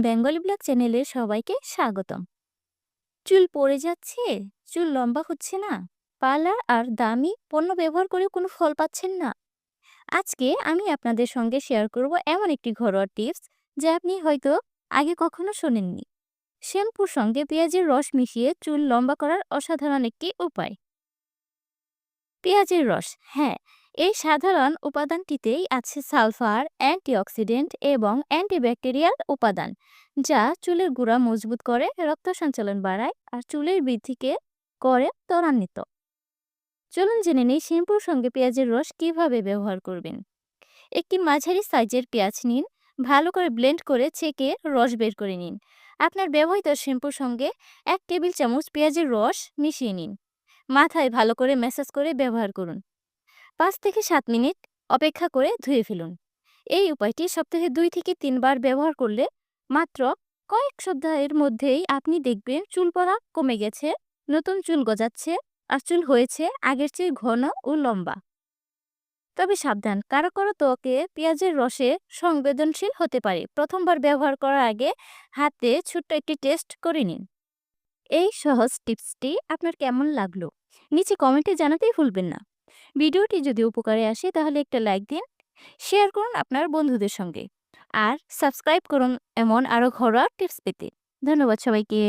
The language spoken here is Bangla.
বেঙ্গলি ব্লগ চ্যানেলে সবাইকে স্বাগতম। চুল পড়ে যাচ্ছে, চুল লম্বা হচ্ছে না পার্লার আর দামি পণ্য ব্যবহার করে কোনো ফল পাচ্ছেন না। আজকে আমি আপনাদের সঙ্গে শেয়ার করব এমন একটি ঘরোয়া টিপস যা আপনি হয়তো আগে কখনো শোনেননি। শ্যাম্পুর সঙ্গে পেঁয়াজের রস মিশিয়ে চুল লম্বা করার অসাধারণ একটি উপায়। পেঁয়াজের রস হ্যাঁ এই সাধারণ উপাদানটিতেই আছে সালফার, অ্যান্টিঅক্সিডেন্ট এবং অ্যান্টিব্যাকটেরিয়াল উপাদান, যা চুলের গুঁড়া মজবুত করে, রক্ত সঞ্চালন বাড়ায় আর চুলের বৃদ্ধিকে করে ত্বরান্বিত। চলুন জেনে নেই শ্যাম্পুর সঙ্গে পেঁয়াজের রস কীভাবে ব্যবহার করবেন। একটি মাঝারি সাইজের পেঁয়াজ নিন, ভালো করে ব্লেন্ড করে ছেঁকে রস বের করে নিন। আপনার ব্যবহৃত শ্যাম্পুর সঙ্গে এক টেবিল চামচ পেঁয়াজের রস মিশিয়ে নিন। মাথায় ভালো করে ম্যাসাজ করে ব্যবহার করুন। পাঁচ থেকে সাত মিনিট অপেক্ষা করে ধুয়ে ফেলুন। এই উপায়টি সপ্তাহে দুই থেকে তিনবার ব্যবহার করলে মাত্র কয়েক সপ্তাহের মধ্যেই আপনি দেখবেন চুল পড়া কমে গেছে, নতুন চুল গজাচ্ছে আর চুল হয়েছে আগের চেয়ে ঘন ও লম্বা। তবে সাবধান, কারও কারও ত্বকে পেঁয়াজের রসে সংবেদনশীল হতে পারে। প্রথমবার ব্যবহার করার আগে হাতে ছোট্ট একটি টেস্ট করে নিন। এই সহজ টিপসটি আপনার কেমন লাগল? নিচে কমেন্টে জানাতেই ভুলবেন না। ভিডিওটি যদি উপকারে আসে, তাহলে একটা লাইক দিন, শেয়ার করুন আপনার বন্ধুদের সঙ্গে। আর সাবস্ক্রাইব করুন এমন আরও ঘরোয়া টিপস পেতে। ধন্যবাদ সবাইকে।